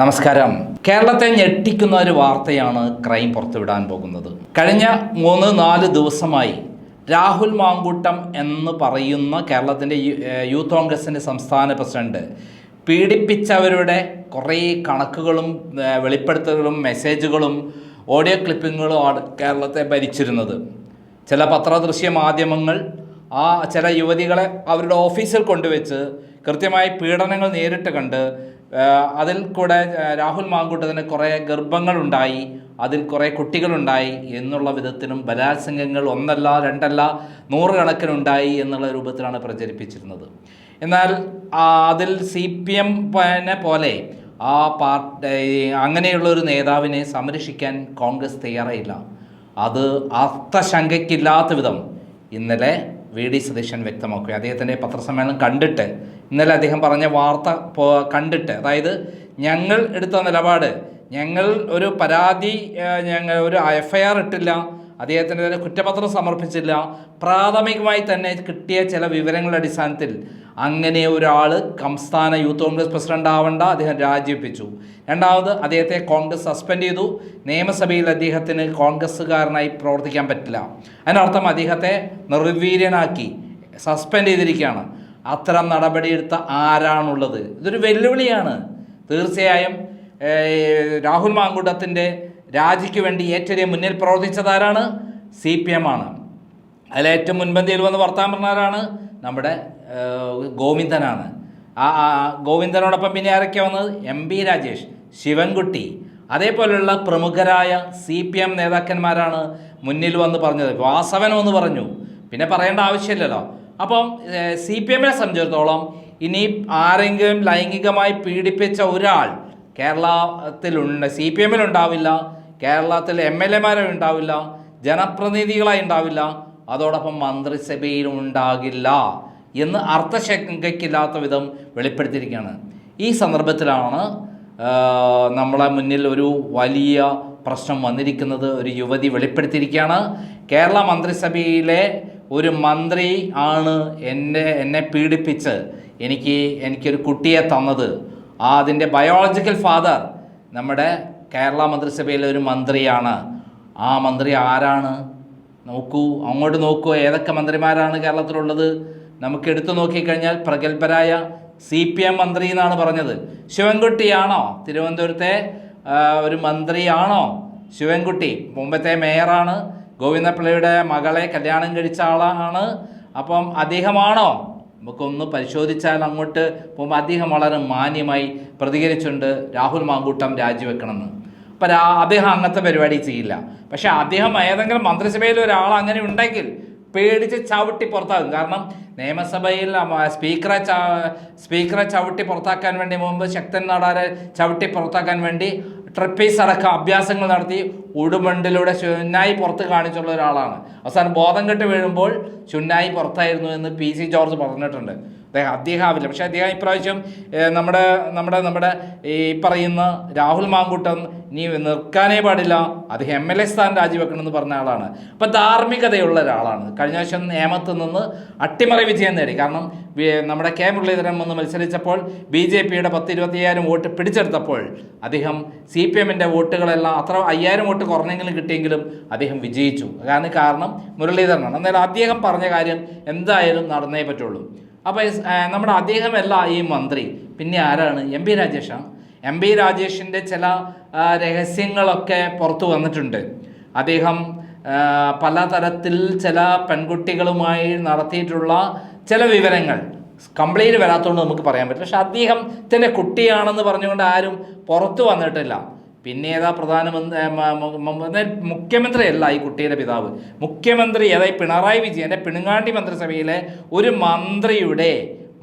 നമസ്കാരം. കേരളത്തെ ഞെട്ടിക്കുന്ന ഒരു വാർത്തയാണ് ക്രൈം പുറത്തുവിടാൻ പോകുന്നത്. കഴിഞ്ഞ മൂന്ന് നാല് ദിവസമായി രാഹുൽ മാങ്കൂട്ടം എന്ന് പറയുന്ന കേരളത്തിന്റെ യൂത്ത് കോൺഗ്രസിന്റെ സംസ്ഥാന പ്രസിഡന്റ് പീഡിപ്പിച്ചവരുടെ കുറേ കണക്കുകളും വെളിപ്പെടുത്തലുകളും മെസ്സേജുകളും ഓഡിയോ ക്ലിപ്പിങ്ങുകളും ആണ് കേരളത്തെ ഭരിച്ചിരുന്നത്. ചില പത്രദൃശ്യ മാധ്യമങ്ങൾ ആ ചില യുവതികളെ അവരുടെ ഓഫീസിൽ കൊണ്ടുവച്ച് കൃത്യമായി പീഡനങ്ങൾ നേരിട്ട് കണ്ട് അതിൽ കൂടെ രാഹുൽ മാങ്കൂട്ടത്തിന് കുറേ ഗർഭങ്ങളുണ്ടായി അതിൽ കുറേ കുട്ടികളുണ്ടായി എന്നുള്ള വിധത്തിലും ബലാത്സംഗങ്ങൾ ഒന്നല്ല രണ്ടല്ല നൂറുകണക്കിനുണ്ടായി എന്നുള്ള രൂപത്തിലാണ് പ്രചരിപ്പിച്ചിരുന്നത്. എന്നാൽ അതിൽ സി പി എം പോലെ ആ പാർട്ടി അങ്ങനെയുള്ള ഒരു നേതാവിനെ സംരക്ഷിക്കാൻ കോൺഗ്രസ് തയ്യാറായില്ല. അത് അർത്ഥശങ്കയ്ക്കില്ലാത്ത വിധം ഇന്നലെ വി ഡി സതീശൻ വ്യക്തമാക്കുക അദ്ദേഹത്തിന്റെ പത്രസമ്മേളനം കണ്ടിട്ട് ഇന്നലെ അദ്ദേഹം പറഞ്ഞ വാർത്ത കണ്ടിട്ട്. അതായത് ഞങ്ങൾ എടുത്ത നിലപാട് ഞങ്ങൾ ഒരു പരാതി ഞങ്ങൾ ഒരു എഫ് ഐ ആർ ഇട്ടില്ല അദ്ദേഹത്തിനെതിരെ കുറ്റപത്രം സമർപ്പിച്ചില്ല പ്രാഥമികമായി തന്നെ കിട്ടിയ ചില വിവരങ്ങളുടെ അടിസ്ഥാനത്തിൽ അങ്ങനെ ഒരാൾ സംസ്ഥാന യൂത്ത് കോൺഗ്രസ് പ്രസിഡന്റ് ആവണ്ട അദ്ദേഹം രാജിവെപ്പിച്ചു. രണ്ടാമത് അദ്ദേഹത്തെ കോൺഗ്രസ് സസ്പെൻഡ് ചെയ്തു. നിയമസഭയിൽ അദ്ദേഹത്തിന് കോൺഗ്രസ്സുകാരനായി പ്രവർത്തിക്കാൻ പറ്റില്ല. അതിനർത്ഥം അദ്ദേഹത്തെ നിർവീര്യനാക്കി സസ്പെൻഡ് ചെയ്തിരിക്കുകയാണ്. അത്തരം നടപടിയെടുത്ത ആരാണുള്ളത്? ഇതൊരു വെല്ലുവിളിയാണ്. തീർച്ചയായും രാഹുൽ മാങ്കുട്ടത്തിന്റെ രാജിക്ക് വേണ്ടി ഏറ്റവും മുന്നിൽ പ്രവർത്തിച്ചതാരാണ് സി പി എം ആണ്. അതിലേറ്റവും മുൻപന്തിയിൽ വന്ന് വർത്താൻ പറഞ്ഞാരാണ് നമ്മുടെ ഗോവിന്ദനാണ്. ആ ആ, ഗോവിന്ദനോടൊപ്പം പിന്നെ ആരൊക്കെ വന്നത്? M P Rajesh Sivankutty. അതേപോലെയുള്ള പ്രമുഖരായ സി പി എം നേതാക്കന്മാരാണ് മുന്നിൽ വന്ന് പറഞ്ഞത്. വാസവനം എന്ന് പറഞ്ഞു. പിന്നെ പറയേണ്ട ആവശ്യമില്ലല്ലോ. അപ്പം സി പി എമ്മിനെ സംബന്ധിച്ചിടത്തോളം ഇനി ആരെങ്കിലും ലൈംഗികമായി പീഡിപ്പിച്ച ഒരാൾ കേരളത്തിലുണ്ട് സി പി എമ്മിൽ ഉണ്ടാവില്ല കേരളത്തിൽ എം എൽ എമാരെ ഉണ്ടാവില്ല ജനപ്രതിനിധികളായി ഉണ്ടാവില്ല അതോടൊപ്പം മന്ത്രിസഭയിലും ഉണ്ടാകില്ല എന്ന് അർത്ഥശങ്കയ്ക്കില്ലാത്ത വിധം വെളിപ്പെടുത്തിയിരിക്കുകയാണ്. ഈ സന്ദർഭത്തിലാണ് നമ്മളെ മുന്നിൽ ഒരു വലിയ പ്രശ്നം വന്നിരിക്കുന്നത് ഒരു യുവതി വെളിപ്പെടുത്തിയിരിക്കുകയാണ്. കേരള മന്ത്രിസഭയിലെ ഒരു മന്ത്രി ആണ് എന്നെ എന്നെ പീഡിപ്പിച്ച് എനിക്ക് എനിക്കൊരു കുട്ടിയെ തന്നത്. ആ അതിന്റെ ബയോളജിക്കൽ ഫാദർ നമ്മുടെ കേരള മന്ത്രിസഭയിലെ ഒരു മന്ത്രിയാണ്. ആ മന്ത്രി ആരാണ്? നോക്കൂ അങ്ങോട്ട് നോക്കൂ ഏതൊക്കെ മന്ത്രിമാരാണ് കേരളത്തിലുള്ളത്? നമുക്ക് എടുത്തു നോക്കിക്കഴിഞ്ഞാൽ പ്രഗത്ഭരായ സി പി എം മന്ത്രി എന്നാണ് പറഞ്ഞത്. ശിവൻകുട്ടിയാണോ? തിരുവനന്തപുരത്തെ ഒരു മന്ത്രിയാണോ? ശിവൻകുട്ടി മുമ്പത്തെ മേയറാണ്. ഗോവിന്ദപിള്ളയുടെ മകളെ കല്യാണം കഴിച്ച ആളാണ്. അപ്പം അദ്ദേഹമാണോ? നമുക്കൊന്ന് പരിശോധിച്ചാൽ അങ്ങോട്ട് പോകുമ്പോൾ അദ്ദേഹം വളരെ മാന്യമായി പ്രതികരിച്ചുണ്ട് രാഹുൽ മാങ്കൂട്ടം രാജിവെക്കണമെന്ന്. അപ്പം അദ്ദേഹം അങ്ങനത്തെ പരിപാടി ചെയ്യില്ല. പക്ഷേ അദ്ദേഹം ഏതെങ്കിലും മന്ത്രിസഭയിൽ ഒരാൾ അങ്ങനെ ഉണ്ടെങ്കിൽ പേടിച്ച് ചവിട്ടി പുറത്താകും കാരണം നിയമസഭയിൽ സ്പീക്കറെ സ്പീക്കറെ ചവിട്ടി പുറത്താക്കാൻ വേണ്ടി മുമ്പ് ശക്തൻ നാടാരെ ചവിട്ടി പുറത്താക്കാൻ വേണ്ടി ട്രിപ്പീസ് അടക്കം അഭ്യാസങ്ങൾ നടത്തി ഉടുമണ്ടിലൂടെ ചുന്നായി പുറത്ത് കാണിച്ചുള്ള ഒരാളാണ്. അവസാനം ബോധം കെട്ട് വീഴുമ്പോൾ ചുന്നായി പുറത്തായിരുന്നു എന്ന് പി സി ജോർജ് പറഞ്ഞിട്ടുണ്ട്. അദ്ദേഹം അദ്ദേഹം ആവില്ല. പക്ഷേ അദ്ദേഹം ഇപ്രാവശ്യം നമ്മുടെ നമ്മുടെ നമ്മുടെ ഈ പറയുന്ന രാഹുൽ മാങ്കൂട്ടം നീ നിൽക്കാനേ പാടില്ല. അദ്ദേഹം എം എൽ എ സ്ഥാനം രാജിവെക്കണമെന്ന് പറഞ്ഞ ആളാണ്. അപ്പം ധാർമ്മികതയുള്ള ഒരാളാണ്. കഴിഞ്ഞ വർഷം നേമത്ത് നിന്ന് അട്ടിമറി വിജയം നേടി. കാരണം നമ്മുടെ കെ മുരളീധരൻ വന്ന് മത്സരിച്ചപ്പോൾ ബി ജെ പിയുടെ പത്ത് വോട്ട് പിടിച്ചെടുത്തപ്പോൾ അദ്ദേഹം സി പി എമ്മിന്റെ വോട്ടുകളെല്ലാം അത്ര അയ്യായിരം വോട്ട് കുറഞ്ഞെങ്കിലും കിട്ടിയെങ്കിലും അദ്ദേഹം വിജയിച്ചു. കാരണം കാരണം മുരളീധരനാണ്. എന്നാൽ അദ്ദേഹം പറഞ്ഞ കാര്യം എന്തായാലും നടന്നേ പറ്റുള്ളൂ. അപ്പോൾ നമ്മുടെ അദ്ദേഹമല്ല ഈ മന്ത്രി. പിന്നെ ആരാണ്? എം പി രാജേഷാണ് എം പി രാജേഷിന്റെ ചില രഹസ്യങ്ങളൊക്കെ പുറത്തു വന്നിട്ടുണ്ട്. അദ്ദേഹം പലതരത്തിൽ ചില പെൺകുട്ടികളുമായി നടത്തിയിട്ടുള്ള ചില വിവരങ്ങൾ. കംപ്ലൈന്റ് വരാത്തതുകൊണ്ട് നമുക്ക് പറയാൻ പറ്റില്ല. പക്ഷെ അദ്ദേഹത്തിന്റെ കുട്ടിയാണെന്ന് പറഞ്ഞുകൊണ്ട് ആരും പുറത്തു വന്നിട്ടില്ല. പിന്നെ ഏതാ പ്രധാനമന്ത്രി മുഖ്യമന്ത്രിയല്ല ഈ കുട്ടിയുടെ പിതാവ്. മുഖ്യമന്ത്രി അതായത് പിണറായി വിജയന്റെ പിണങ്ങാണ്ടി മന്ത്രിസഭയിലെ ഒരു മന്ത്രിയുടെ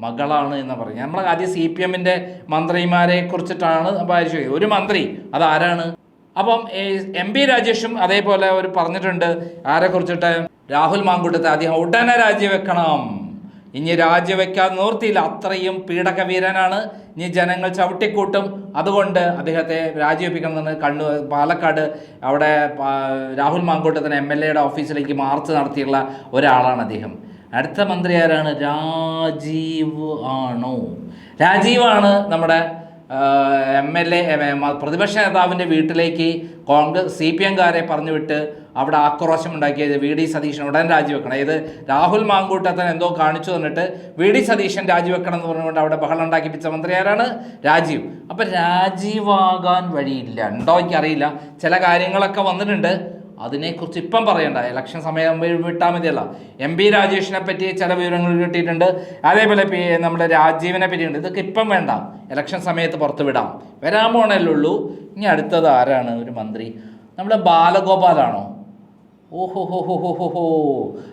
മകളാണ് എന്ന് പറഞ്ഞു. നമ്മൾ ആദ്യം സി പി എമ്മിന്റെ മന്ത്രിമാരെ കുറിച്ചിട്ടാണ് പരിശോധിക്കുന്നത് ഒരു മന്ത്രി അതാരാണ്? അപ്പം എം പി രാജേഷും അതേപോലെ ഒരു പറഞ്ഞിട്ടുണ്ട്. ആരെ കുറിച്ചിട്ട്? രാഹുൽ മാങ്കൂട്ടത്തെ ആദ്യം ഉടനെ രാജിവെക്കണം. ഇനി രാജിവെക്കാൻ നിവൃത്തിയില്ല. അത്രയും പീഡകവീരനാണ്. ഇനി ജനങ്ങൾ ചവിട്ടിക്കൂട്ടും. അതുകൊണ്ട് അദ്ദേഹത്തെ രാജിവെപ്പിക്കണമെന്ന് കണ്ണൂർ പാലക്കാട് അവിടെ രാഹുൽ മാങ്കൂട്ടത്തിന് എം എൽ എയുടെ ഓഫീസിലേക്ക് മാർച്ച് നടത്തിയുള്ള ഒരാളാണ് അദ്ദേഹം. അടുത്ത മന്ത്രി ആരാണ്? രാജീവ് ആണോ? രാജീവാണ് നമ്മുടെ എം എൽ എ പ്രതിപക്ഷ നേതാവിന്റെ വീട്ടിലേക്ക് കോൺഗ്രസ് സി പി എംകാരെ പറഞ്ഞു വിട്ട് അവിടെ ആക്രോശം ഉണ്ടാക്കിയത് വി ഡി സതീശൻ ഉടൻ രാജിവെക്കണം. ഇത് രാഹുൽ മാങ്കൂട്ടത്തൻ എന്തോ കാണിച്ചു തന്നിട്ട് വി ഡി സതീശൻ രാജിവെക്കണം എന്ന് പറഞ്ഞുകൊണ്ട് അവിടെ ബഹളം ഉണ്ടാക്കിപ്പിച്ച മന്ത്രി ആരാണ്? രാജീവ്. അപ്പം രാജീവാകാൻ വഴിയില്ല. ഉണ്ടോ എനിക്കറിയില്ല ചില കാര്യങ്ങളൊക്കെ വന്നിട്ടുണ്ട്. അതിനെക്കുറിച്ച് ഇപ്പം പറയണ്ട. ഇലക്ഷൻ സമയം വിട്ടാൽ മതിയല്ല. എം പി രാജേഷിനെ പറ്റി ചില വിവരങ്ങൾ കിട്ടിയിട്ടുണ്ട്. അതേപോലെ നമ്മുടെ രാജീവിനെ പറ്റിയുണ്ട്. ഇതൊക്കെ ഇപ്പം വേണ്ട. ഇലക്ഷൻ സമയത്ത് പുറത്ത് വിടാം. വരാൻ പോണല്ലേ ഉള്ളൂ. ഇനി അടുത്തത് ആരാണ് ഒരു മന്ത്രി? നമ്മുടെ ബാലഗോപാലാണോ? ഓഹോ ഹോ ഹോ ഹോ ഹോ ഹോ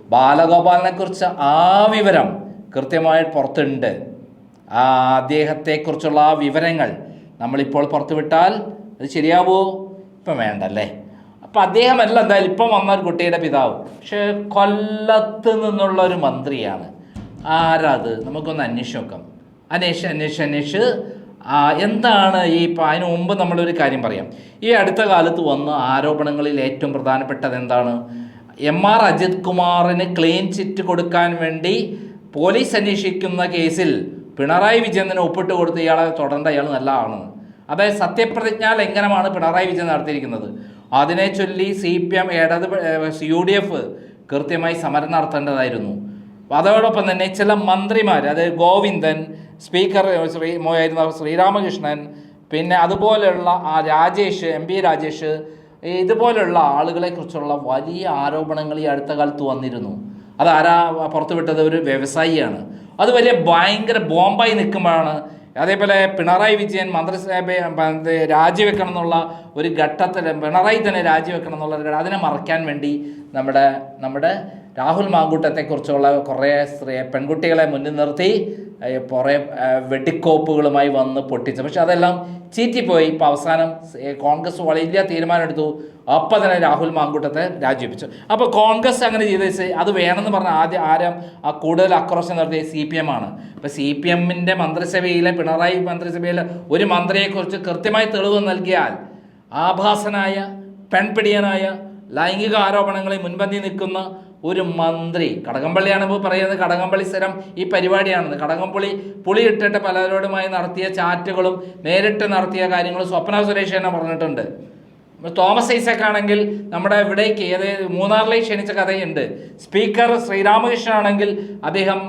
ബാലഗോപാലിനെ കുറിച്ച് ആ വിവരം കൃത്യമായിട്ട് പുറത്തുണ്ട്. ആ അദ്ദേഹത്തെക്കുറിച്ചുള്ള ആ വിവരങ്ങൾ നമ്മളിപ്പോൾ പുറത്തുവിട്ടാൽ അത് ശരിയാവുമോ ഇപ്പം വേണ്ടല്ലേ? അപ്പം അദ്ദേഹമല്ല എന്തായാലും ഇപ്പം വന്ന ഒരു കുട്ടിയുടെ പിതാവ്. പക്ഷേ കൊല്ലത്ത് നിന്നുള്ള ഒരു മന്ത്രിയാണ്. ആരാത്? നമുക്കൊന്ന് അന്വേഷിച്ച് നോക്കാം. അന്വേഷിച്ച് അന്വേഷിച്ച് അന്വേഷിച്ച്. എന്താണ് ഈ അതിനു മുമ്പ് നമ്മളൊരു കാര്യം പറയാം. ഈ അടുത്ത കാലത്ത് വന്ന ആരോപണങ്ങളിൽ ഏറ്റവും പ്രധാനപ്പെട്ടത് എന്താണ്? എം ആർ അജിത് കുമാറിന് ക്ലീൻ ചിറ്റ് കൊടുക്കാൻ വേണ്ടി പോലീസ് അന്വേഷിക്കുന്ന കേസിൽ പിണറായി വിജയനെ ഒപ്പിട്ട് കൊടുത്ത് ഇയാളെ തുടരേണ്ട ഇയാൾ നല്ല ആണെന്ന് അതായത് സത്യപ്രതിജ്ഞാ ലംഘനമാണ് പിണറായി വിജയൻ നടത്തിയിരിക്കുന്നത്. അതിനെ ചൊല്ലി സി പി എം ഇടത് യു ഡി എഫ് കൃത്യമായി സമരം നടത്തേണ്ടതായിരുന്നു. അതോടൊപ്പം തന്നെ ചില മന്ത്രിമാർ അതായത് ഗോവിന്ദൻ സ്പീക്കർ ശ്രീ ആയിരുന്ന ശ്രീരാമകൃഷ്ണൻ പിന്നെ അതുപോലെയുള്ള ആ രാജേഷ് എം പി രാജേഷ് ഇതുപോലെയുള്ള ആളുകളെക്കുറിച്ചുള്ള വലിയ ആരോപണങ്ങൾ ഈ അടുത്ത കാലത്ത് വന്നിരുന്നു. അത് ആരാ പുറത്തുവിട്ടത്? ഒരു വ്യവസായിയാണ്. അത് വലിയ ഭയങ്കര ബോംബായി നിൽക്കുമ്പോഴാണ് അതേപോലെ പിണറായി വിജയൻ മന്ത്രിസഭ ഇത് രാജിവെക്കണം എന്നുള്ള ഒരു ഘട്ടത്തിൽ പിണറായി തന്നെ രാജിവെക്കണം എന്നുള്ള അതിനെ മറയ്ക്കാൻ വേണ്ടി നമ്മുടെ നമ്മുടെ രാഹുൽ മാങ്കൂട്ടത്തെക്കുറിച്ചുള്ള കുറേ സ്ത്രീ പെൺകുട്ടികളെ മുന്നിൽ നിർത്തി കുറേ വെടിക്കോപ്പുകളുമായി വന്ന് പൊട്ടിച്ചു. പക്ഷെ അതെല്ലാം ചീറ്റിപ്പോയി. ഇപ്പോൾ അവസാനം കോൺഗ്രസ് വലിയ തീരുമാനമെടുത്തു. അപ്പം തന്നെ രാഹുൽ മാങ്കൂട്ടത്തെ രാജിവെപ്പിച്ചു അപ്പോൾ കോൺഗ്രസ് അങ്ങനെ ചെയ്ത് അത് വേണമെന്ന് പറഞ്ഞ ആദ്യം ആരും ആ കൂടുതൽ ആക്രോശം നടത്തിയ സി പി എം ആണ്. ഇപ്പോൾ സി പി എമ്മിന്റെ മന്ത്രിസഭയിലെ പിണറായി മന്ത്രിസഭയിലെ ഒരു മന്ത്രിയെക്കുറിച്ച് കൃത്യമായി തെളിവ് നൽകിയാൽ ആഭാസനായ പെൺപിടിയനായ ലൈംഗിക ആരോപണങ്ങളിൽ മുൻപന്തി നിൽക്കുന്ന ഒരു മന്ത്രി. കടകംപള്ളിയാണ് ഇപ്പോൾ പറയുന്നത്. കടകംപള്ളി സ്ഥിരം ഈ പരിപാടിയാണെന്ന്. കടകംപള്ളി പുളി ഇട്ടിട്ട് പലരോടുമായി നടത്തിയ ചാറ്റുകളും നേരിട്ട് നടത്തിയ കാര്യങ്ങളും സ്വപ്ന സുരേഷ് തന്നെ പറഞ്ഞിട്ടുണ്ട്. തോമസ് ഐസക് ആണെങ്കിൽ നമ്മുടെ ഇവിടേക്ക് ഏത് മൂന്നാറിലേക്ക് ക്ഷണിച്ച കഥയുണ്ട്. സ്പീക്കർ ശ്രീരാമകൃഷ്ണൻ ആണെങ്കിൽ അദ്ദേഹം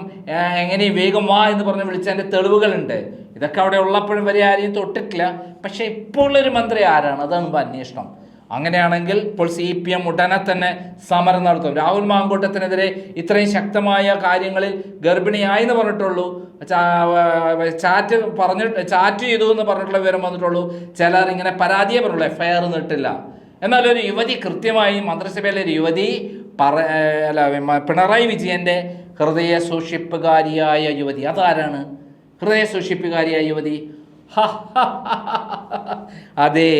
എങ്ങനെ വേഗം വാ എന്ന് പറഞ്ഞ് വിളിച്ചതിന്റെ തെളിവുകളുണ്ട്. ഇതൊക്കെ അവിടെ ഉള്ളപ്പോഴും വരെ ആരെയും തൊട്ടിട്ടില്ല. പക്ഷേ ഇപ്പോൾ ഉള്ളൊരു മന്ത്രി ആരാണ്? അതാണ് ഇപ്പോൾ അന്വേഷണം. അങ്ങനെയാണെങ്കിൽ ഇപ്പോൾ സി പി എം ഉടനെ തന്നെ സമരം നടത്തും രാഹുൽ മാങ്കൂട്ടത്തിനെതിരെ ഇത്രയും ശക്തമായ കാര്യങ്ങളിൽ ഗർഭിണിയായി എന്ന് പറഞ്ഞിട്ടുള്ളൂ ചാറ്റ് പറഞ്ഞിട്ട് ചാറ്റ് ചെയ്തു എന്ന് പറഞ്ഞിട്ടുള്ള വിവരം വന്നിട്ടുള്ളൂ ചിലർ ഇങ്ങനെ പരാതിയെ പറഞ്ഞുള്ളൂ എഫ്ഐആർ നീട്ടില്ല എന്നാൽ ഒരു യുവതി കൃത്യമായി മന്ത്രിസഭയിലെ ഒരു യുവതി പറ അല്ല പിണറായി വിജയന്റെ ഹൃദയ സൂക്ഷിപ്പുകാരിയായ യുവതി അതാരാണ് ഹൃദയ സൂക്ഷിപ്പുകാരിയായ യുവതി. അതെ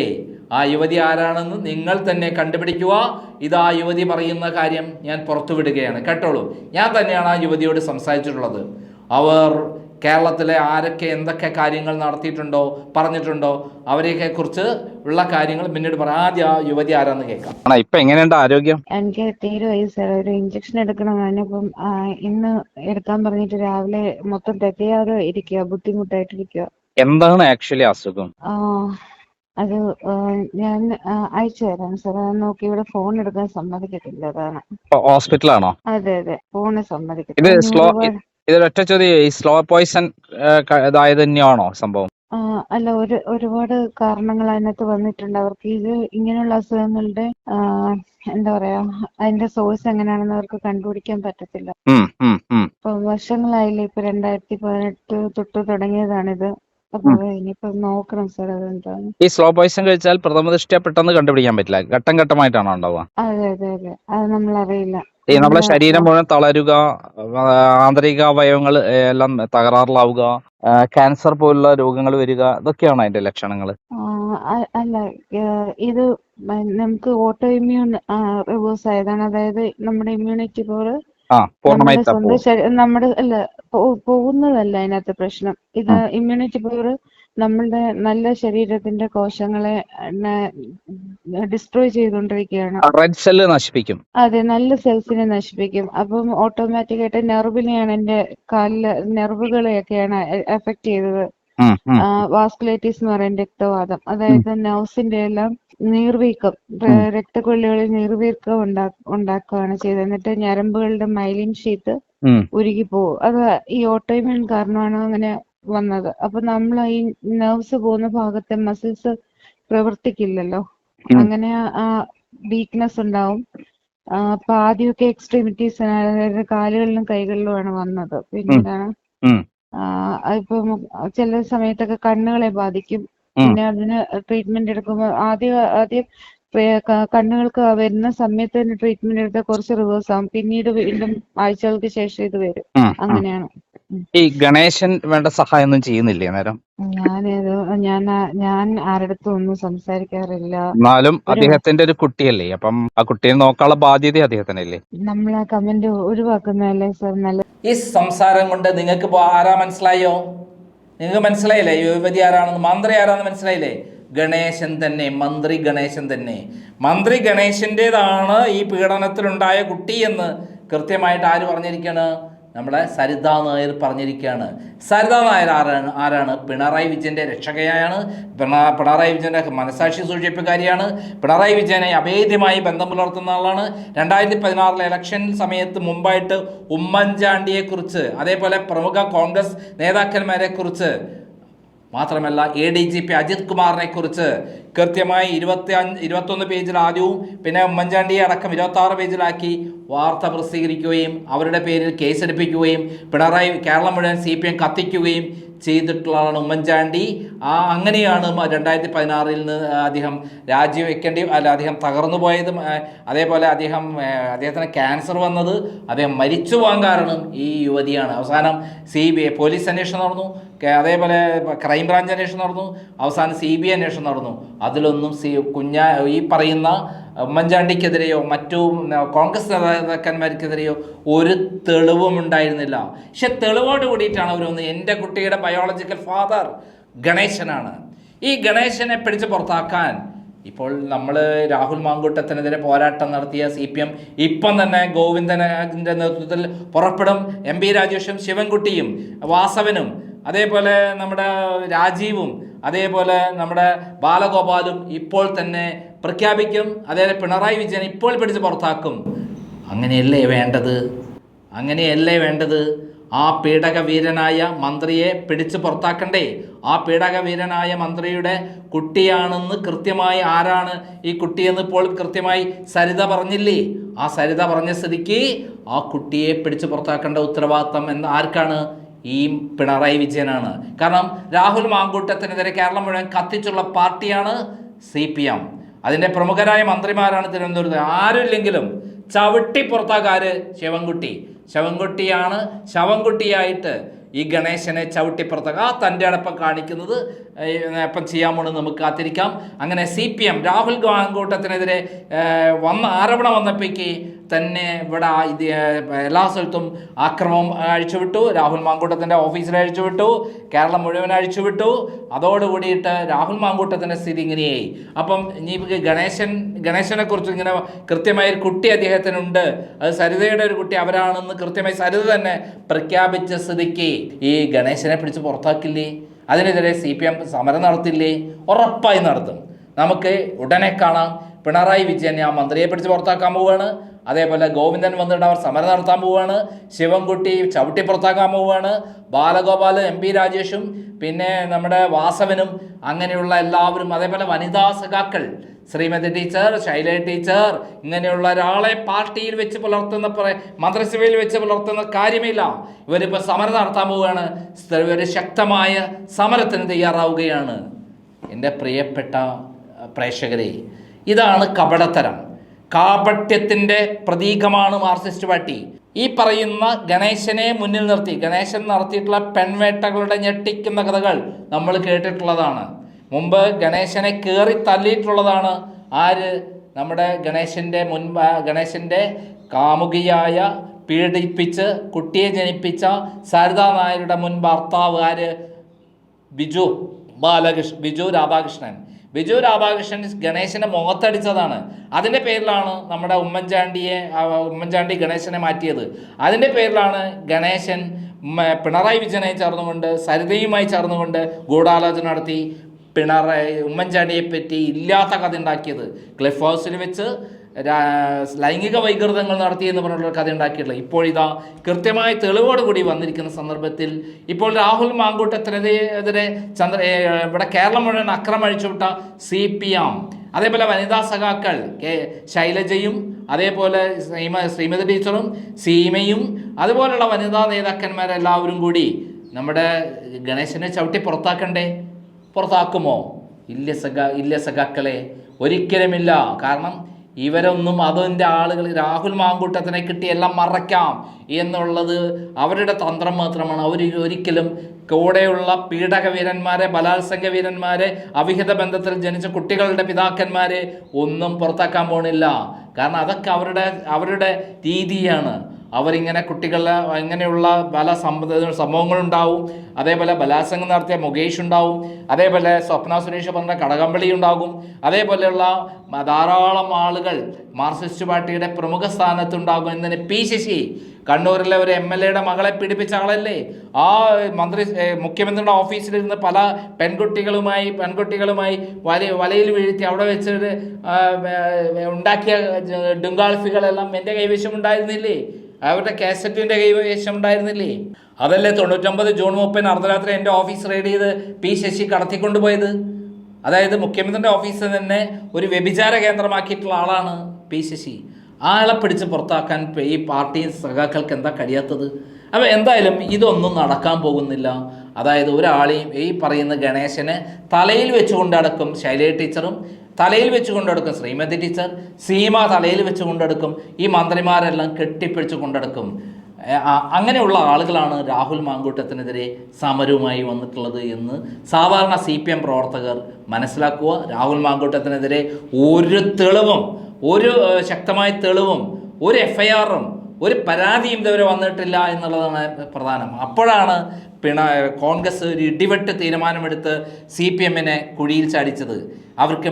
ആ യുവതി ആരാണെന്ന് നിങ്ങൾ തന്നെ കണ്ടുപിടിക്കുക. ഇത് ആ യുവതി പറയുന്ന കാര്യം ഞാൻ പുറത്തുവിടുകയാണ്. കേട്ടോളൂ. ഞാൻ തന്നെയാണ് ആ യുവതിയോട് സംസാരിച്ചിട്ടുള്ളത്. അവർ കേരളത്തിലെ ആരൊക്കെ എന്തൊക്കെ കാര്യങ്ങൾ നടത്തിയിട്ടുണ്ടോ പറഞ്ഞിട്ടുണ്ടോ അവരെയൊക്കെ കുറിച്ച് ഉള്ള കാര്യങ്ങൾ പിന്നീട് പറയാം ആദ്യം ആ യുവതി ആരാന്ന് കേൾക്കാം. ഇപ്പൊ എങ്ങനെയുണ്ട് ആരോഗ്യം? എനിക്ക് തീരെ സാർ. ഒരു ഇഞ്ചക്ഷൻ എടുക്കണം. ഞാനിപ്പം ആ, ഇന്ന് എടുക്കാൻ പറഞ്ഞിട്ട് രാവിലെ മൊത്തം തെറ്റിയാതെ ഇരിക്കുക ബുദ്ധിമുട്ടായിട്ടിരിക്കുക എന്താണ് ആക്ച്വലി അസുഖം? ആ, അത് ഞാൻ അയച്ചു തരാം. സാർ നോക്കി ഇവിടെ ഫോൺ എടുക്കാൻ സമ്മതിക്കത്തില്ല അതാണ്. ഹോസ്പിറ്റലാണോ? അതെ അതെ. ഫോണ് ഇത് സമ്മതിക്കത്തില്ല സ്ലോ ഇതൊരൊറ്റ ചോദ്യം ഈ സ്ലോ പോയിസൺ ഇതായത് തന്നെയാണോ സംഭവം? ആ, അല്ല ഒരു ഒരുപാട് കാരണങ്ങൾ അതിനകത്ത് വന്നിട്ടുണ്ട്. അവർക്ക് ഇത് ഇങ്ങനെയുള്ള അസുഖങ്ങളുടെ ആ, എന്താ പറയാ അതിന്റെ സോഴ്സ് എങ്ങനെയാണെന്ന് അവർക്ക് കണ്ടുപിടിക്കാൻ പറ്റത്തില്ല. ഉം, ഉം, ഉം. ഇപ്പൊ വർഷങ്ങളായില്ലേ? ഇപ്പൊ രണ്ടായിരത്തി പതിനെട്ട് തൊട്ട് തുടങ്ങിയതാണിത്. ഈ സ്ലോ പോയിസൺ കഴിച്ചാൽ പ്രഥമ ദൃഷ്ടിയ പെട്ടെന്ന് കണ്ടുപിടിക്കാൻ പറ്റില്ല. ഘട്ടം ഘട്ടമായിട്ടാണോ ഉണ്ടാവുക? അതെ അതെ അതെ. അത് ഈ നമ്മളെ ശരീരം മുഴുവൻ തളരുക ആന്തരിക അവയവങ്ങൾ എല്ലാം തകരാറിലാവുക ക്യാൻസർ പോലുള്ള രോഗങ്ങൾ വരിക ഇതൊക്കെയാണ് അതിന്റെ ലക്ഷണങ്ങൾ? അല്ല ഇത് നമുക്ക് ഓട്ടോ ഇമ്മ്യൂൺ റിവേഴ്സ് ആയതാണ്. അതായത് നമ്മുടെ ഇമ്മ്യൂണിറ്റി ആ പൂർണമായി നമ്മുടെ അല്ല പോകുന്നതല്ല അതിനകത്ത് പ്രശ്നം. ഇത് ഇമ്മ്യൂണിറ്റി പവർ നമ്മളുടെ നല്ല ശരീരത്തിന്റെ കോശങ്ങളെ ഡിസ്ട്രോയ് ചെയ്തുകൊണ്ടിരിക്കുകയാണ്. റെഡ് സെല്ല് നശിപ്പിക്കും. അതെ നല്ല സെൽസിനെ നശിപ്പിക്കും. അപ്പം ഓട്ടോമാറ്റിക് ആയിട്ട് നെർവിനെയാണ് എന്റെ കാലിൽ നെർവുകളെയൊക്കെയാണ് എഫക്ട് ചെയ്തത്. വാസ്കുലൈറ്റിസ് എന്ന് പറയുന്ന രക്തവാദം. അതായത് നെർവ്സിന്റെ എല്ലാം നീർവീക്കം. രക്തക്കൊള്ളികളിൽ നീർവീക്കം ഉണ്ടാ ഉണ്ടാക്കുകയാണ് ചെയ്തത്. എന്നിട്ട് ഞരമ്പുകളുടെ മൈലിൻ ഷീറ്റ് ഉരുകി പോകും. അത് ഈ ഓട്ടോഇമ്യൂൺ കാരണമാണ് അങ്ങനെ വന്നത്. അപ്പൊ നമ്മൾ ഈ നെർവ്സ് പോകുന്ന ഭാഗത്തെ മസിൽസ് പ്രവർത്തിക്കില്ലല്ലോ. അങ്ങനെ ആ വീക്ക്നെസ് ഉണ്ടാവും. അപ്പൊ ആദ്യമൊക്കെ എക്സ്ട്രീമിറ്റീസ് അതായത് കാലുകളിലും കൈകളിലുമാണ് വന്നത്. പിന്നീടാണ് ഇപ്പം ചില സമയത്തൊക്കെ കണ്ണുകളെ ബാധിക്കും. പിന്നെ അതിന് ട്രീറ്റ്മെന്റ് എടുക്കുമ്പോൾ ആദ്യം ആദ്യം കണ്ണുകൾക്ക് വരുന്ന സമയത്ത് തന്നെ ട്രീറ്റ്മെന്റ് എടുത്താൽ കുറച്ച് റിവേഴ്സ് ആവും. പിന്നീട് വീണ്ടും ആഴ്ചകൾക്ക് ശേഷം ഇത് വരും. അങ്ങനെയാണ്. ഈ ഗണേശൻ വേണ്ട സഹായം ഒന്നും ചെയ്യുന്നില്ലേ നേരം ഞാനേത് ഞാൻ ഞാൻ ആരടുത്തും ഒന്നും സംസാരിക്കാറില്ല. എന്നാലും അദ്ദേഹത്തിന്റെ ഒരു കുട്ടിയല്ലേ. അപ്പം ആ കുട്ടിയെ നോക്കാനുള്ള ബാധ്യത അദ്ദേഹത്തിനല്ലേ. നമ്മൾ ആ കമന്റ് ഒഴിവാക്കുന്നതല്ലേ സർ നല്ല ഈ സംസാരം കൊണ്ട് നിങ്ങൾക്ക് ആരാ മനസ്സിലായോ? നിങ്ങൾക്ക് മനസ്സിലായില്ലേ? യുവതി ആരാണെന്ന്? മന്ത്രി ആരാണെന്ന് മനസ്സിലായില്ലേ? ഗണേശൻ തന്നെ മന്ത്രി ഗണേശൻ തന്നെ. മന്ത്രി ഗണേശന്റെതാണ് ഈ പീഡനത്തിലുണ്ടായ കുട്ടി എന്ന് കൃത്യമായിട്ട് ആര് പറഞ്ഞിരിക്കുകയാണ് നമ്മുടെ സരിത നായർ പറഞ്ഞിരിക്കുകയാണ് സരിത നായർ ആരാണ്? ആരാണ്? പിണറായി വിജയന്റെ രക്ഷകയാണ് പിണ- പിണറായി വിജയന്റെ മനസാക്ഷി സൂക്ഷിപ്പുകാരിയാണ് പിണറായി വിജയനെ അഭേദ്യമായി ബന്ധം പുലർത്തുന്ന ആളാണ്. രണ്ടായിരത്തി പതിനാറിലെ ഇലക്ഷൻ സമയത്ത് മുമ്പായിട്ട് ഉമ്മൻചാണ്ടിയെക്കുറിച്ച് അതേപോലെ പ്രമുഖ കോൺഗ്രസ് നേതാക്കന്മാരെ കുറിച്ച് മാത്രമല്ല A D G P Ajith കുമാറിനെ കുറിച്ച് കൃത്യമായി ഇരുപത്തി അഞ്ച് ഇരുപത്തൊന്ന് പേജിൽ ആദ്യവും പിന്നെ ഉമ്മൻചാണ്ടിയെ അടക്കം ഇരുപത്തി ആറ് പേജിലാക്കി വാർത്ത പ്രസിദ്ധീകരിക്കുകയും അവരുടെ പേരിൽ കേസെടുപ്പിക്കുകയും പിണറായി കേരളം മുഴുവൻ സി പി എം കത്തിക്കുകയും ചെയ്തിട്ടുള്ളതാണ് ഉമ്മൻചാണ്ടി. ആ അങ്ങനെയാണ് രണ്ടായിരത്തി പതിനാറിൽ നിന്ന് അദ്ദേഹം രാജിവെക്കേണ്ടി അല്ല അദ്ദേഹം തകർന്നു പോയത് അതേപോലെ അദ്ദേഹം അദ്ദേഹത്തിന് ക്യാൻസർ വന്നത് അദ്ദേഹം മരിച്ചു പോകാൻ കാരണം ഈ യുവതിയാണ്. അവസാനം സി ബി ഐ പോലീസ് അന്വേഷണം നടന്നു. അതേപോലെ ക്രൈംബ്രാഞ്ച് അന്വേഷണം നടന്നു. അവസാനം സി ബി ഐ അന്വേഷണം നടന്നു. അതിലൊന്നും സി കുഞ്ഞ ഈ പറയുന്ന ഉമ്മൻചാണ്ടിക്കെതിരെയോ മറ്റു കോൺഗ്രസ് നേതാക്കന്മാർക്കെതിരെയോ ഒരു തെളിവും ഉണ്ടായിരുന്നില്ല. പക്ഷെ തെളിവോട് കൂടിയിട്ടാണ് അവരൊന്ന് എന്റെ കുട്ടിയുടെ ബയോളജിക്കൽ ഫാദർ ഗണേശനാണ്. ഈ ഗണേശനെ പിടിച്ച് പുറത്താക്കാൻ ഇപ്പോൾ നമ്മൾ രാഹുൽ മാങ്കൂട്ടത്തിനെതിരെ പോരാട്ടം നടത്തിയ സി പി എം ഇപ്പം തന്നെ ഗോവിന്ദന്റെ നേതൃത്വത്തിൽ പുറപ്പെടും. എം പി രാജേഷും ശിവൻകുട്ടിയും വാസവനും അതേപോലെ നമ്മുടെ രാജീവും അതേപോലെ നമ്മുടെ ബാലഗോപാലും ഇപ്പോൾ തന്നെ പ്രഖ്യാപിക്കും. അതേപോലെ പിണറായി വിജയൻ ഇപ്പോൾ പിടിച്ച് പുറത്താക്കും. അങ്ങനെയല്ലേ വേണ്ടത്? അങ്ങനെയല്ലേ വേണ്ടത്? ആ പീഡക വീരനായ മന്ത്രിയെ പിടിച്ച് പുറത്താക്കണ്ടേ? ആ പീഡക വീരനായ മന്ത്രിയുടെ കുട്ടിയാണെന്ന് കൃത്യമായി ആരാണ് ഈ കുട്ടിയെന്ന് ഇപ്പോൾ കൃത്യമായി സരിത പറഞ്ഞില്ലേ? ആ സരിത പറഞ്ഞ സ്ഥിതിക്ക് ആ കുട്ടിയെ പിടിച്ച് പുറത്താക്കേണ്ട ഉത്തരവാദിത്തം എന്ന് ആർക്കാണ്? ഈ പിണറായി വിജയനാണ്. കാരണം രാഹുൽ മാങ്കൂട്ടത്തിനെതിരെ കേരളം മുഴുവൻ കത്തിച്ചുള്ള പാർട്ടിയാണ് സി പി എം. അതിന്റെ പ്രമുഖരായ മന്ത്രിമാരാണ് തിരുവനന്തപുരത്ത്. ആരുമില്ലെങ്കിലും ചവിട്ടി പുറത്താക്കാര് ശിവൻകുട്ടി. ശിവൻകുട്ടിയാണ് ശവൻകുട്ടിയായിട്ട് ഈ ഗണേശനെ ചവിട്ടിപ്പുറത്തുക ആ തന്റെ അടപ്പം കാണിക്കുന്നത് ഇപ്പം ചെയ്യാമോ എന്ന് നമുക്ക് കാത്തിരിക്കാം. അങ്ങനെ സി പി എം രാഹുൽ ഗാങ്കൂട്ടത്തിനെതിരെ വന്ന ആരോപണം വന്നപ്പോഴേക്ക് തന്നെ ഇവിടെ ഇത് എല്ലാ സ്ഥലത്തും ആക്രമം അഴിച്ചുവിട്ടു. രാഹുൽ മാങ്കൂട്ടത്തിന്റെ ഓഫീസിൽ അഴിച്ചുവിട്ടു. കേരളം മുഴുവൻ അഴിച്ചുവിട്ടു. അതോടുകൂടിയിട്ട് രാഹുൽ മാങ്കൂട്ടത്തിന്റെ സ്ഥിതി ഇങ്ങനെയായി. അപ്പം ഇനി ഗണേശൻ ഗണേശനെ കുറിച്ച് ഇങ്ങനെ കൃത്യമായി ഒരു കുട്ടി അദ്ദേഹത്തിനുണ്ട്. അത് സരിതയുടെ ഒരു കുട്ടി അവരാണെന്ന് കൃത്യമായി സരിത തന്നെ പ്രഖ്യാപിച്ച സ്ഥിതിക്ക് ഈ ഗണേശനെ പിടിച്ച് പുറത്താക്കില്ലേ? അതിനെതിരെ സി പി എം സമരം നടത്തില്ലേ? ഉറപ്പായി നടത്തും. നമുക്ക് ഉടനെ കാണാം. പിണറായി വിജയൻ ആ മന്ത്രിയെ പിടിച്ച് പുറത്താക്കാൻ പോവുകയാണ്. അതേപോലെ ഗോവിന്ദൻ വന്നിട്ട് അവർ സമരം നടത്താൻ പോവുകയാണ്. ശിവൻകുട്ടി ചവിട്ടി പുറത്താക്കാൻ പോവുകയാണ്. ബാലഗോപാൽ എം പി രാജേഷും പിന്നെ നമ്മുടെ വാസവനും അങ്ങനെയുള്ള എല്ലാവരും അതേപോലെ വനിതാ സഖാക്കൾ ശ്രീമതി ടീച്ചർ ശൈല ടീച്ചർ ഇങ്ങനെയുള്ള ഒരാളെ പാർട്ടിയിൽ വെച്ച് പുലർത്തുന്ന മന്ത്രിസഭയിൽ വെച്ച് പുലർത്തുന്ന കാര്യമില്ല. ഇവരിപ്പോൾ സമരം നടത്താൻ പോവുകയാണ്. ഇവർ ശക്തമായ സമരത്തിന് തയ്യാറാവുകയാണ്. എന്റെ പ്രിയപ്പെട്ട പ്രേക്ഷകരെ ഇതാണ് കപടത്തരം. കാപട്യത്തിന്റെ പ്രതീകമാണ് മാർസിസ്റ്റ് പാർട്ടി. ഈ പറയുന്ന ഗണേശനെ മുന്നിൽ നിർത്തി ഗണേശൻ നടത്തിയിട്ടുള്ള പെൺവേട്ടകളുടെ ഞെട്ടിക്കുന്ന കഥകൾ നമ്മൾ കേട്ടിട്ടുള്ളതാണ്. മുമ്പ് ഗണേശനെ കയറി തള്ളിയിട്ടുള്ളതാണ് ആര്? നമ്മുടെ ഗണേശന്റെ മുൻപ ഗണേശന്റെ കാമുകിയായ പീഡിപ്പിച്ച് കുട്ടിയെ ജനിപ്പിച്ച സരിതാ നായരുടെ മുൻ ഭർത്താവ് ആര്? ബിജു ബാലകൃഷ്ണൻ ബിജു രാധാകൃഷ്ണൻ. ബിജു രാധാകൃഷ്ണൻ ഗണേശനെ മുഖത്തടിച്ചതാണ്. അതിന്റെ പേരിലാണ് നമ്മുടെ ഉമ്മൻചാണ്ടിയെ ഉമ്മൻചാണ്ടി ഗണേശനെ മാറ്റിയത്. അതിന്റെ പേരിലാണ് ഗണേശൻ പിണറായി വിജയനായി ചേർന്നുകൊണ്ട് സരിതയുമായി ചേർന്നുകൊണ്ട് ഗൂഢാലോചന നടത്തി. പിണറായി ഉമ്മൻചാണ്ടിയെ പറ്റി ഇല്ലാത്ത കഥ ഉണ്ടാക്കിയത്. ക്ലിഫ് ഹൗസിൽ വെച്ച് ലൈംഗിക വൈകൃതങ്ങൾ നടത്തി എന്ന് പറഞ്ഞുള്ള കഥ ഉണ്ടാക്കിയിട്ടുള്ളത്. ഇപ്പോൾ ഇതാ കൃത്യമായ തെളിവോടുകൂടി വന്നിരിക്കുന്ന സന്ദർഭത്തിൽ ഇപ്പോൾ രാഹുൽ മാങ്കൂട്ടത്തിനെതിരെ ചന്ദ്ര ഇവിടെ കേരളം മുഴുവൻ അക്രമം അഴിച്ചുവിട്ട സി പി എം. അതേപോലെ വനിതാ സഖാക്കൾ കെ ശൈലജയും അതേപോലെ ശ്രീമ ശ്രീമതി ടീച്ചറും സീമയും അതുപോലുള്ള വനിതാ നേതാക്കന്മാരെല്ലാവരും കൂടി നമ്മുടെ ഗണേശനെ ചവിട്ടി പുറത്താക്കണ്ടേ? പുറത്താക്കുമോ? ഇല്ല സഖ ഇല്ല സഖാക്കളെ ഒരിക്കലുമില്ല. കാരണം ഇവരൊന്നും അതിന്റെ ആളുകൾ രാഹുൽ മാങ്കൂട്ടത്തിനെ കിട്ടിയെല്ലാം മറയ്ക്കാം എന്നുള്ളത് അവരുടെ തന്ത്രം മാത്രമാണ്. അവർ ഒരിക്കലും കൂടെയുള്ള പീഡക വീരന്മാരെ ബലാത്സംഗ വീരന്മാരെ അവിഹിത ബന്ധത്തിൽ ജനിച്ച കുട്ടികളുടെ പിതാക്കന്മാരെ ഒന്നും പുറത്താക്കാൻ പോണില്ല. കാരണം അതൊക്കെ അവരുടെ അവരുടെ രീതിയാണ്. അവരിങ്ങനെ കുട്ടികളെ ഇങ്ങനെയുള്ള പല സംഭവങ്ങളുണ്ടാവും. അതേപോലെ ബലാത്സംഗം നടത്തിയ മുകേഷ് ഉണ്ടാവും. അതേപോലെ സ്വപ്ന സുരേഷ് പറഞ്ഞ കടകമ്പളി ഉണ്ടാകും. അതേപോലെയുള്ള ധാരാളം ആളുകൾ മാർക്സിസ്റ്റ് പാർട്ടിയുടെ പ്രമുഖ സ്ഥാനത്തുണ്ടാകും എന്നതിന് പി ശശി കണ്ണൂരിലെ ഒരു എം എൽ എയുടെ മകളെ പീഡിപ്പിച്ച ആളല്ലേ? ആ മന്ത്രി മുഖ്യമന്ത്രിയുടെ ഓഫീസിലിരുന്ന് പല പെൺകുട്ടികളുമായി പെൺകുട്ടികളുമായി വല വലയിൽ വീഴ്ത്തി അവിടെ വെച്ചൊരു ഉണ്ടാക്കിയ ഡുങ്കാൾഫികളെല്ലാം എന്റെ കൈവശം ഉണ്ടായിരുന്നില്ലേ അവരുടെ കാസറ്റിന്റെ കൈവശം ഉണ്ടായിരുന്നില്ലേ അതല്ലേ തൊണ്ണൂറ്റൊമ്പത് ജൂൺ മുപ്പതിന് അർദ്ധരാത്രി എന്റെ ഓഫീസ് റെയ്ഡ് ചെയ്ത് പി ശശി കടത്തിക്കൊണ്ടുപോയത്? അതായത് മുഖ്യമന്ത്രിയുടെ ഓഫീസ് തന്നെ ഒരു വ്യഭിചാര കേന്ദ്രമാക്കിയിട്ടുള്ള ആളാണ് പി ശശി. ആളെ പിടിച്ച് പുറത്താക്കാൻ ഈ പാർട്ടി സഖാക്കൾക്ക് എന്താ കഴിയാത്തത്? അപ്പോൾ എന്തായാലും ഇതൊന്നും നടക്കാൻ പോകുന്നില്ല. അതായത് ഒരാളെയും ഈ പറയുന്ന ഗണേശനെ തലയിൽ വെച്ചുകൊണ്ട് അടക്കും ശൈലജ ടീച്ചറും തലയിൽ വെച്ച് കൊണ്ടെടുക്കും ശ്രീമതി ടീച്ചർ സീമ തലയിൽ വെച്ച് കൊണ്ടെടുക്കും ഈ മന്ത്രിമാരെല്ലാം കെട്ടിപ്പിടിച്ച് കൊണ്ടെടുക്കും. അങ്ങനെയുള്ള ആളുകളാണ് രാഹുൽ മാങ്കൂട്ടത്തിനെതിരെ സമരവുമായി വന്നിട്ടുള്ളത് എന്ന് സാധാരണ സി പി എം പ്രവർത്തകർ മനസ്സിലാക്കുക. രാഹുൽ മാങ്കൂട്ടത്തിനെതിരെ ഒരു തെളിവും ഒരു ശക്തമായ തെളിവും ഒരു എഫ്ഐആറും ഒരു പരാതിയും ഇതുവരെ വന്നിട്ടില്ല എന്നുള്ളതാണ് പ്രധാനം. അപ്പോഴാണ് പിണ കോൺഗ്രസ് ഒരു ഇടിവെട്ട് തീരുമാനമെടുത്ത് സി പി എമ്മിനെ കുഴിയിൽ ചാടിച്ചത്. അവർക്ക്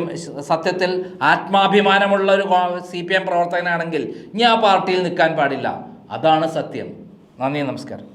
സത്യത്തിൽ ആത്മാഭിമാനമുള്ള ഒരു സി പി എം പ്രവർത്തകനാണെങ്കിൽ ഇനി ആ പാർട്ടിയിൽ നിൽക്കാൻ പാടില്ല. അതാണ് സത്യം. നന്ദി നമസ്കാരം.